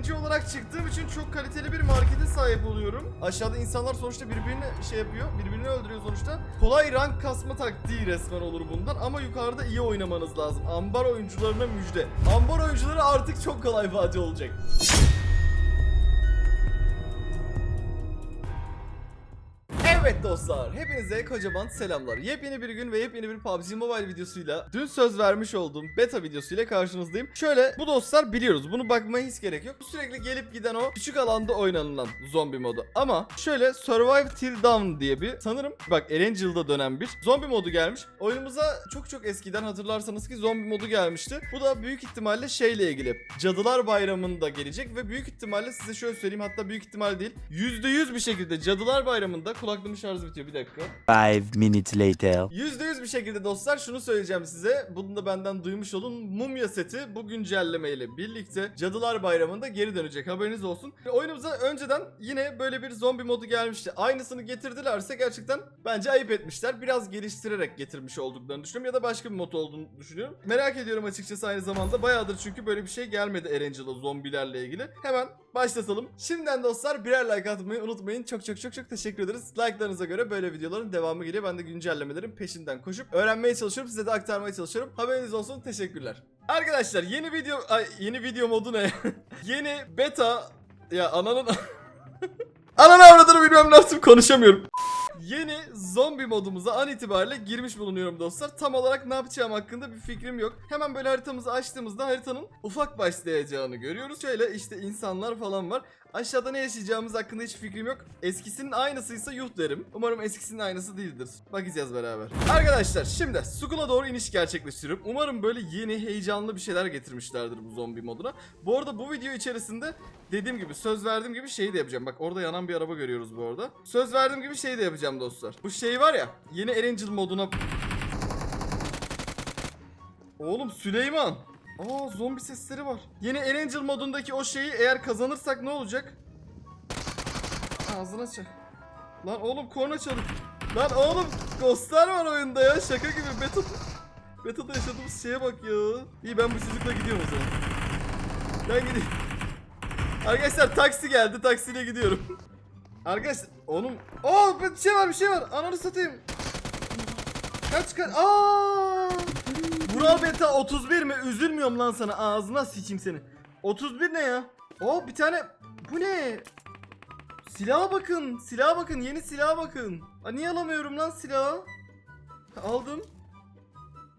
birinci olarak çıktığım için çok kaliteli bir markete sahip oluyorum. Aşağıda insanlar sonuçta birbirini şey yapıyor, birbirini öldürüyor sonuçta. Kolay rank kasma taktiği resmen olur bundan ama yukarıda iyi oynamanız lazım. Ambar oyuncularına müjde. Ambar oyuncuları artık çok kolay Fatih olacak. Evet dostlar, hepinize kocaman selamlar. Yepyeni bir gün ve yepyeni bir PUBG Mobile videosuyla dün söz vermiş olduğum beta videosuyla karşınızdayım. Şöyle, bu dostlar biliyoruz, bunu bakmaya hiç gerek yok. Sürekli gelip giden o küçük alanda oynanılan zombi modu. Ama şöyle Survive Till Dawn diye bir sanırım bak Erangel'da dönen bir zombi modu gelmiş. Oyunumuza çok çok eskiden hatırlarsanız ki zombi modu gelmişti. Bu da büyük ihtimalle şeyle ilgili. Cadılar Bayramı'nda gelecek ve büyük ihtimalle size şöyle söyleyeyim hatta büyük ihtimal değil. %100 bir şekilde Cadılar Bayramı'nda kulaklığımın şarjı bitiyor bir dakika. Five minutes later. %100 bir şekilde dostlar şunu söyleyeceğim size. Bunu da benden duymuş olun. Mumya seti bu güncellemeyle birlikte Cadılar Bayramı'nda geri dönecek. Haberiniz olsun. Oyunumuza önceden yine böyle bir zombi modu gelmişti. Aynısını getirdilerse gerçekten bence ayıp etmişler. Biraz geliştirerek getirmiş olduklarını düşünüyorum ya da başka bir mod olduğunu düşünüyorum. Merak ediyorum açıkçası aynı zamanda. Bayağıdır çünkü böyle bir şey gelmedi Erangel'a zombilerle ilgili. Hemen başlatalım. Şimdiden dostlar birer like atmayı unutmayın. Çok çok çok çok teşekkür ederiz. Like'larınıza göre böyle videoların devamı geliyor. Ben de güncellemelerin peşinden koşup öğrenmeye çalışıyorum. Size de aktarmaya çalışıyorum. Haberiniz olsun. Teşekkürler. Arkadaşlar yeni video ay, yeni video modu ne? yeni beta ya ananın Ananı avradını bilmem ne yaptım konuşamıyorum. Yeni zombi modumuza an itibariyle girmiş bulunuyorum dostlar. Tam olarak ne yapacağım hakkında bir fikrim yok. Hemen böyle haritamızı açtığımızda haritanın ufak başlayacağını görüyoruz. Şöyle işte insanlar falan var. Aşağıda ne yaşayacağımız hakkında hiç fikrim yok. Eskisinin aynısıysa yuh derim. Umarım eskisinin aynısı değildir. Bakacağız beraber. Arkadaşlar şimdi Skull'a doğru iniş gerçekleştiriyorum. Umarım böyle yeni heyecanlı bir şeyler getirmişlerdir bu zombi moduna. Bu arada bu video içerisinde dediğim gibi söz verdiğim gibi şeyi de yapacağım. Bak orada yanan bir araba görüyoruz bu arada. Söz verdiğim gibi şeyi de yapacağım dostlar. Bu şey var ya yeni Erangel moduna... Oğlum Süleyman. Aa zombi sesleri var. Yeni Erangel modundaki o şeyi eğer kazanırsak ne olacak? Ağzına çak. Lan oğlum korna çalıp. Lan oğlum ghostlar var oyunda ya şaka gibi beta. Beta'da yaşadığımız şeye bak ya. İyi ben bu çocukla gidiyorum o zaman. Ben gideyim. Arkadaşlar taksi geldi taksiyle gidiyorum. Arkadaşlar oğlum. Aa bir şey var bir şey var. Ananı satayım. Kaç kaç. Aa! Vural Beta 31 mi? Üzülmüyorum lan sana. Ağzına sıçayım seni. 31 ne ya? Oo bir tane. Bu ne? Silaha bakın. Silaha bakın. Yeni silaha bakın. Aa, niye alamıyorum lan silahı? Aldım.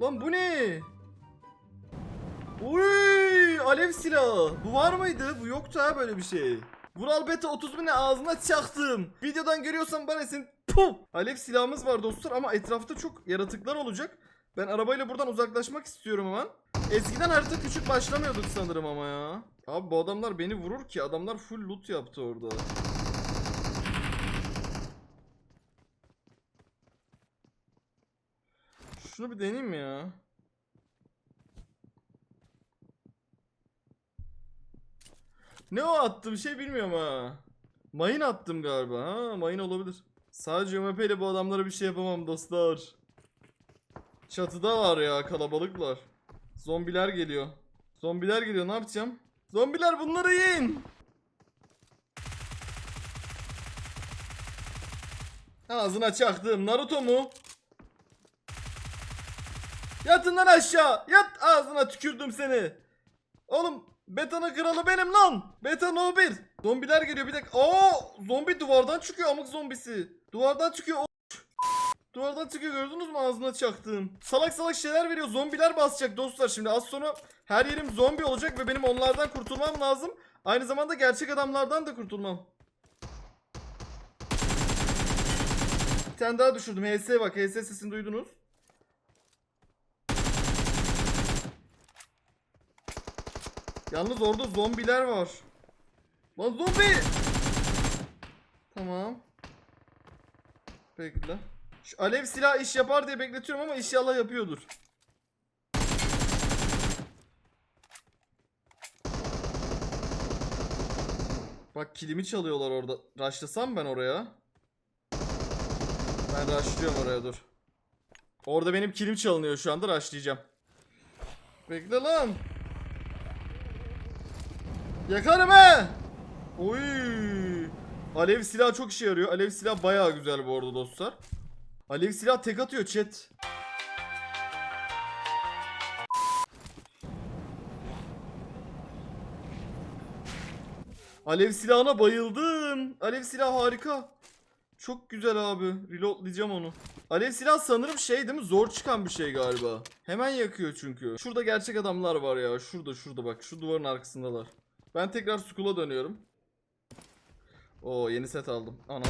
Lan bu ne? Uy, alev silahı. Bu var mıydı? Bu yoktu ha böyle bir şey. Vural Beta 30 ne ağzına çaktım. Videodan görüyorsan bana sen Puh! Alev silahımız var dostlar ama etrafta çok yaratıklar olacak. Ben arabayla buradan uzaklaşmak istiyorum hemen. Eskiden harita küçük başlamıyorduk sanırım ama ya. Abi bu adamlar beni vurur ki. Adamlar full loot yaptı orada. Şunu bir deneyeyim ya? Ne o attım şey bilmiyorum ha. Mayın attım galiba ha mayın olabilir. Sadece UMP ile bu adamlara bir şey yapamam dostlar. Çatıda var ya kalabalıklar. Zombiler geliyor. Zombiler geliyor ne yapacağım? Zombiler bunları yiyin. Ağzına çaktım Naruto mu? Yatın lan aşağı. Yat ağzına tükürdüm seni. Oğlum Beta'nın kralı benim lan. Beta no 1. Zombiler geliyor bir dakika. Aa zombi duvardan çıkıyor amık zombisi. Duvardan çıkıyor. o- Duvardan çıkıyor gördünüz mü ağzına çaktım. Salak salak şeyler veriyor. Zombiler basacak dostlar şimdi. Az sonra her yerim zombi olacak ve benim onlardan kurtulmam lazım. Aynı zamanda gerçek adamlardan da kurtulmam. Bir tane daha düşürdüm. HS bak. HS sesini duydunuz. Yalnız orada zombiler var. Lan zombi! Tamam. Bekle. Şu alev silah iş yapar diye bekletiyorum ama inşallah yapıyordur. Bak kilimi çalıyorlar orada. Rushlasam ben oraya. Ben rushlıyorum oraya dur. Orada benim kilim çalınıyor şu anda rushlayacağım. Bekle lan. Yakarım he. Oy. Alev silah çok işe yarıyor. Alev silah bayağı güzel bu arada dostlar. Alev silah tek atıyor chat. Alev silahına bayıldım. Alev silah harika. Çok güzel abi. Reloadlayacağım onu. Alev silah sanırım şey değil mi? Zor çıkan bir şey galiba. Hemen yakıyor çünkü. Şurada gerçek adamlar var ya. Şurada şurada bak. Şu duvarın arkasındalar. Ben tekrar Skull'a dönüyorum. Oo yeni set aldım. Anam.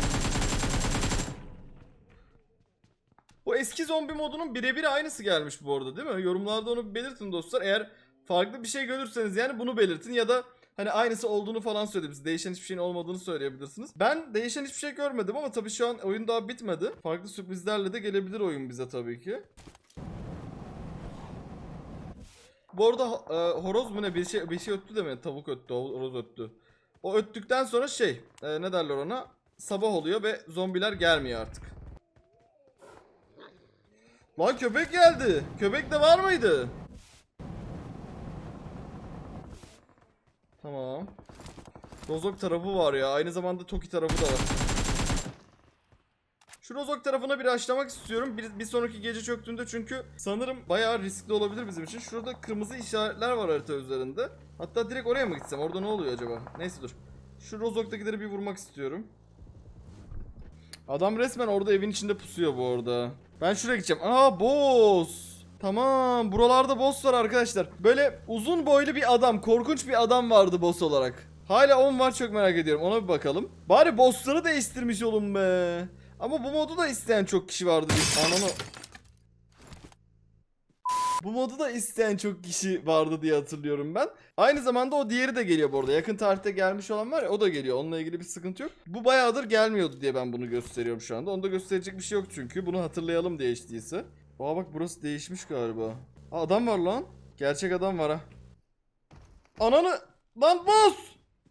Bu eski zombi modunun birebir aynısı gelmiş bu arada değil mi? Yorumlarda onu belirtin dostlar. Eğer farklı bir şey görürseniz yani bunu belirtin ya da hani aynısı olduğunu falan söyleyebilirsiniz. Değişen hiçbir şeyin olmadığını söyleyebilirsiniz. Ben değişen hiçbir şey görmedim ama tabii şu an oyun daha bitmedi. Farklı sürprizlerle de gelebilir oyun bize tabii ki. Bu arada e, horoz mu ne bir şey bir şey öttü de mi? Tavuk öttü, horoz öttü. O öttükten sonra şey, e, ne derler ona? Sabah oluyor ve zombiler gelmiyor artık. Lan köpek geldi. Köpek de var mıydı? Tamam. Rozok tarafı var ya. Aynı zamanda Toki tarafı da var. Şu Rozok tarafına bir açlamak istiyorum. Bir, bir sonraki gece çöktüğünde çünkü sanırım bayağı riskli olabilir bizim için. Şurada kırmızı işaretler var harita üzerinde. Hatta direkt oraya mı gitsem? Orada ne oluyor acaba? Neyse dur. Şu Rozok'takileri bir vurmak istiyorum. Adam resmen orada evin içinde pusuyor bu arada. Ben şuraya gideceğim. Aa boss. Tamam buralarda boss var arkadaşlar. Böyle uzun boylu bir adam, korkunç bir adam vardı boss olarak. Hala 10 var çok merak ediyorum. Ona bir bakalım. Bari bossları değiştirmiş olun be. Ama bu modu da isteyen çok kişi vardı. Ananı. Bu modu da isteyen çok kişi vardı diye hatırlıyorum ben. Aynı zamanda o diğeri de geliyor bu arada. Yakın tarihte gelmiş olan var ya o da geliyor. Onunla ilgili bir sıkıntı yok. Bu bayağıdır gelmiyordu diye ben bunu gösteriyorum şu anda. Onu da gösterecek bir şey yok çünkü. Bunu hatırlayalım diye içtiyse. Aa bak burası değişmiş galiba. Aa, adam var lan. Gerçek adam var ha. Ananı. Lan boss.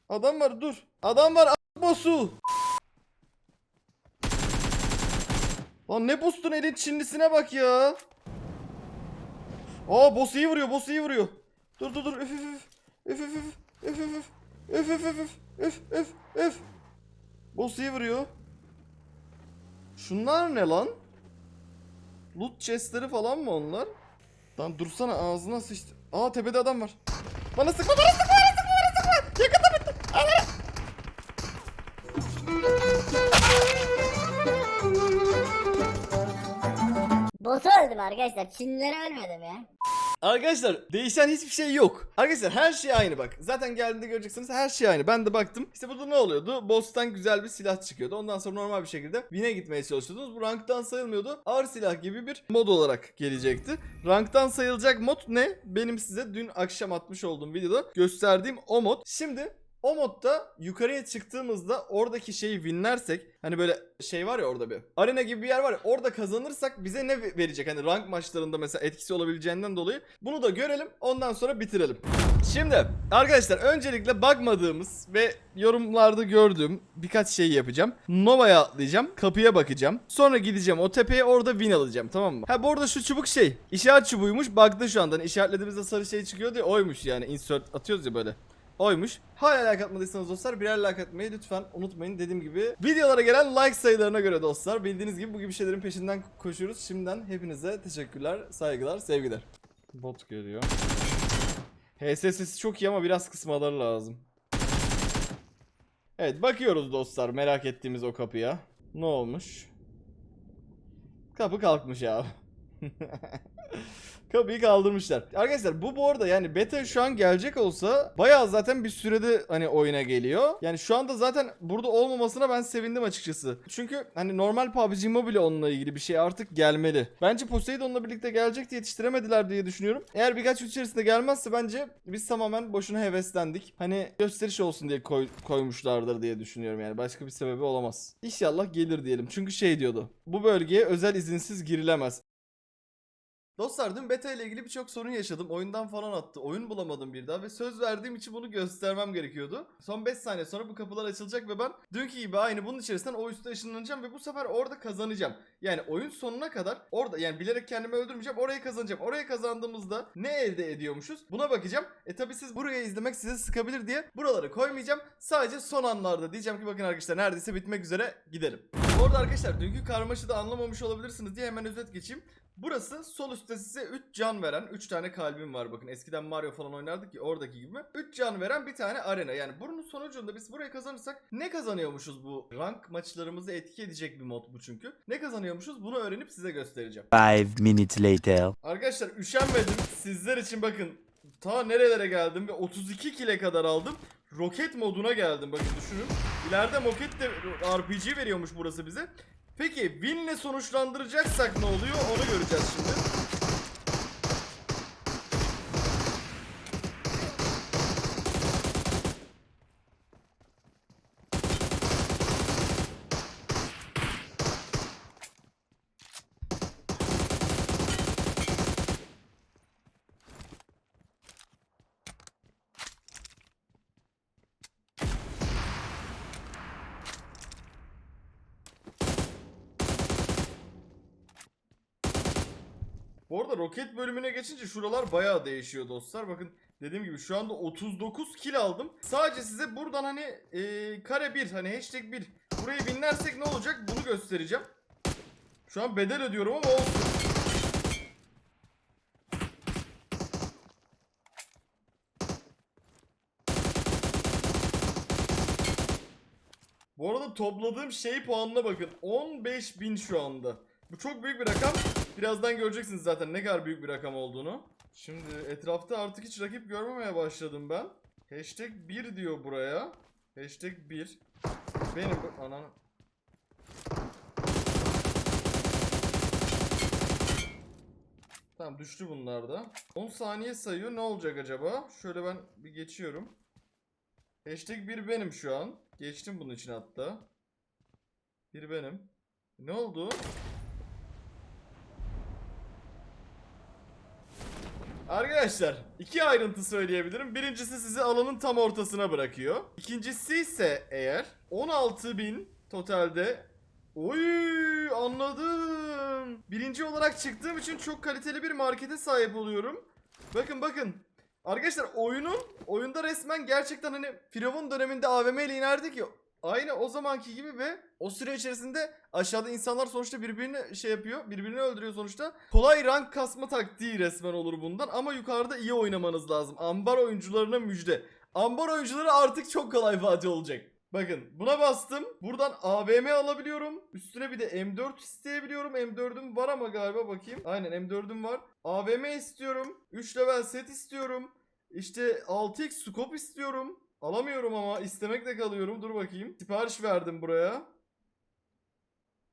Adam var dur. Adam var boss'u. Lan ne boss'tun elin Çinlisine bak ya. Aa boss iyi vuruyor boss iyi vuruyor. Dur dur dur üf üf üf. Üf üf üf. Üf üf üf. Üf üf üf. Üf. Boss iyi vuruyor. Şunlar ne lan? Loot chestleri falan mı onlar? Lan dursana ağzına sıçtı. Aa tepede adam var. Bana sıkma bana sıkma bana sıkma bana sıkma. Yakında bitti. Ana! Boss'u öldüm arkadaşlar. Çinlilere ölmedim ya. Arkadaşlar değişen hiçbir şey yok. Arkadaşlar her şey aynı bak. Zaten geldiğinde göreceksiniz her şey aynı. Ben de baktım. İşte burada ne oluyordu? Boss'tan güzel bir silah çıkıyordu. Ondan sonra normal bir şekilde win'e gitmeye çalışıyordunuz. Bu ranktan sayılmıyordu. Ağır silah gibi bir mod olarak gelecekti. Ranktan sayılacak mod ne? Benim size dün akşam atmış olduğum videoda gösterdiğim o mod. Şimdi o modda yukarıya çıktığımızda oradaki şeyi winlersek hani böyle şey var ya orada bir arena gibi bir yer var ya orada kazanırsak bize ne verecek? Hani rank maçlarında mesela etkisi olabileceğinden dolayı bunu da görelim ondan sonra bitirelim. Şimdi arkadaşlar öncelikle bakmadığımız ve yorumlarda gördüğüm birkaç şey yapacağım. Nova'ya atlayacağım. Kapıya bakacağım. Sonra gideceğim o tepeye orada win alacağım tamam mı? Ha bu arada şu çubuk şey işaret çubuğuymuş. Baktı şu anda. Hani işaretlediğimizde sarı şey çıkıyor diye oymuş yani. Insert atıyoruz ya böyle oymuş. Hala like atmadıysanız dostlar birer like atmayı lütfen unutmayın. Dediğim gibi videolara gelen like sayılarına göre dostlar bildiğiniz gibi bu gibi şeylerin peşinden koşuyoruz. Şimdiden hepinize teşekkürler, saygılar, sevgiler. Bot geliyor. HS sesi çok iyi ama biraz kısmaları lazım. Evet bakıyoruz dostlar merak ettiğimiz o kapıya. Ne olmuş? Kapı kalkmış abi. Kapıyı kaldırmışlar. Arkadaşlar bu bu arada yani beta şu an gelecek olsa bayağı zaten bir sürede hani oyuna geliyor. Yani şu anda zaten burada olmamasına ben sevindim açıkçası. Çünkü hani normal PUBG Mobile onunla ilgili bir şey artık gelmeli. Bence Poseidon'la birlikte gelecek diye yetiştiremediler diye düşünüyorum. Eğer birkaç gün içerisinde gelmezse bence biz tamamen boşuna heveslendik. Hani gösteriş olsun diye koy- koymuşlardır diye düşünüyorum yani. Başka bir sebebi olamaz. İnşallah gelir diyelim. Çünkü şey diyordu. Bu bölgeye özel izinsiz girilemez. Dostlar dün beta ile ilgili birçok sorun yaşadım. Oyundan falan attı. Oyun bulamadım bir daha ve söz verdiğim için bunu göstermem gerekiyordu. Son 5 saniye sonra bu kapılar açılacak ve ben dünkü gibi aynı bunun içerisinden o üste ışınlanacağım ve bu sefer orada kazanacağım. Yani oyun sonuna kadar orada yani bilerek kendimi öldürmeyeceğim. Orayı kazanacağım. Oraya kazandığımızda ne elde ediyormuşuz? Buna bakacağım. E tabi siz buraya izlemek sizi sıkabilir diye buraları koymayacağım. Sadece son anlarda diyeceğim ki bakın arkadaşlar neredeyse bitmek üzere gidelim. Bu arada arkadaşlar dünkü karmaşada anlamamış olabilirsiniz diye hemen özet geçeyim. Burası sol üstte size 3 can veren 3 tane kalbim var bakın eskiden Mario falan oynardık ya oradaki gibi 3 can veren bir tane arena yani bunun sonucunda biz burayı kazanırsak ne kazanıyormuşuz bu rank maçlarımızı etki edecek bir mod bu çünkü ne kazanıyormuşuz bunu öğrenip size göstereceğim. Five minutes later. Arkadaşlar üşenmedim sizler için bakın ta nerelere geldim ve 32 kile kadar aldım. Roket moduna geldim bakın düşünün. İleride roket de RPG veriyormuş burası bize. Peki winle sonuçlandıracaksak ne oluyor onu göreceğiz şimdi. Bu arada roket bölümüne geçince şuralar bayağı değişiyor dostlar. Bakın dediğim gibi şu anda 39 kill aldım. Sadece size buradan hani e, kare 1 hani hashtag 1 burayı binlersek ne olacak bunu göstereceğim. Şu an bedel ödüyorum ama olsun. Bu arada topladığım şey puanına bakın. 15.000 şu anda. Bu çok büyük bir rakam. Birazdan göreceksiniz zaten ne kadar büyük bir rakam olduğunu. Şimdi etrafta artık hiç rakip görmemeye başladım ben. Hashtag 1 diyor buraya. Hashtag 1. Benim bu... Ananı... Tamam düştü bunlar da. 10 saniye sayıyor. Ne olacak acaba? Şöyle ben bir geçiyorum. Hashtag 1 benim şu an. Geçtim bunun için hatta. Bir benim. Ne oldu? Arkadaşlar iki ayrıntı söyleyebilirim. Birincisi sizi alanın tam ortasına bırakıyor. İkincisi ise eğer 16.000 totalde Oy anladım. Birinci olarak çıktığım için çok kaliteli bir markete sahip oluyorum. Bakın bakın. Arkadaşlar oyunun oyunda resmen gerçekten hani Firavun döneminde AVM ile inerdik ya. Aynı o zamanki gibi ve o süre içerisinde aşağıda insanlar sonuçta birbirini şey yapıyor. Birbirini öldürüyor sonuçta. Kolay rank kasma taktiği resmen olur bundan ama yukarıda iyi oynamanız lazım. Ambar oyuncularına müjde. Ambar oyuncuları artık çok kolay Fatih olacak. Bakın buna bastım. Buradan AVM alabiliyorum. Üstüne bir de M4 isteyebiliyorum. M4'üm var ama galiba bakayım. Aynen M4'üm var. AVM istiyorum. 3 level set istiyorum. İşte 6x scope istiyorum. Alamıyorum ama istemekle kalıyorum. Dur bakayım. Sipariş verdim buraya.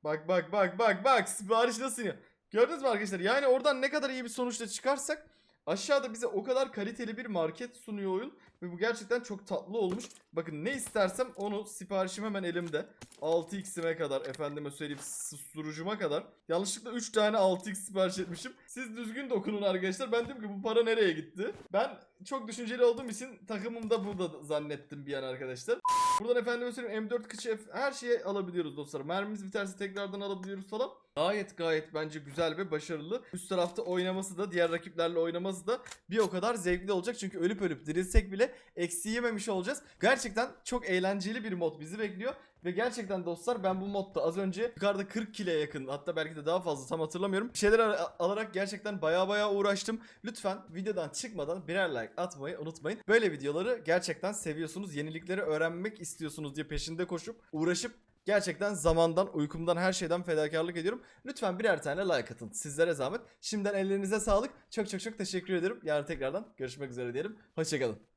Bak bak bak bak bak sipariş nasıl iniyor. Gördünüz mü arkadaşlar? Yani oradan ne kadar iyi bir sonuçla çıkarsak aşağıda bize o kadar kaliteli bir market sunuyor oyun. Ve bu gerçekten çok tatlı olmuş. Bakın ne istersem onu siparişim hemen elimde. 6x'ime kadar efendime söyleyeyim susturucuma kadar. Yanlışlıkla 3 tane 6x sipariş etmişim. Siz düzgün dokunun arkadaşlar. Ben dedim ki bu para nereye gitti? Ben çok düşünceli olduğum için takımım da burada zannettim bir an arkadaşlar. Buradan efendime söyleyeyim M4 kıçı her şeyi alabiliyoruz dostlar. Mermimiz biterse tekrardan alabiliyoruz falan. Gayet gayet bence güzel ve başarılı. Üst tarafta oynaması da diğer rakiplerle oynaması da bir o kadar zevkli olacak. Çünkü ölüp ölüp dirilsek bile eksi yememiş olacağız. Gerçekten çok eğlenceli bir mod bizi bekliyor. Ve gerçekten dostlar ben bu modda az önce yukarıda 40 kile yakın hatta belki de daha fazla tam hatırlamıyorum. Bir şeyler al- alarak gerçekten baya baya uğraştım. Lütfen videodan çıkmadan birer like atmayı unutmayın. Böyle videoları gerçekten seviyorsunuz. Yenilikleri öğrenmek istiyorsunuz diye peşinde koşup uğraşıp Gerçekten zamandan, uykumdan, her şeyden fedakarlık ediyorum. Lütfen birer tane like atın. Sizlere zahmet. Şimdiden ellerinize sağlık. Çok çok çok teşekkür ederim. Yarın tekrardan görüşmek üzere diyelim. Hoşçakalın.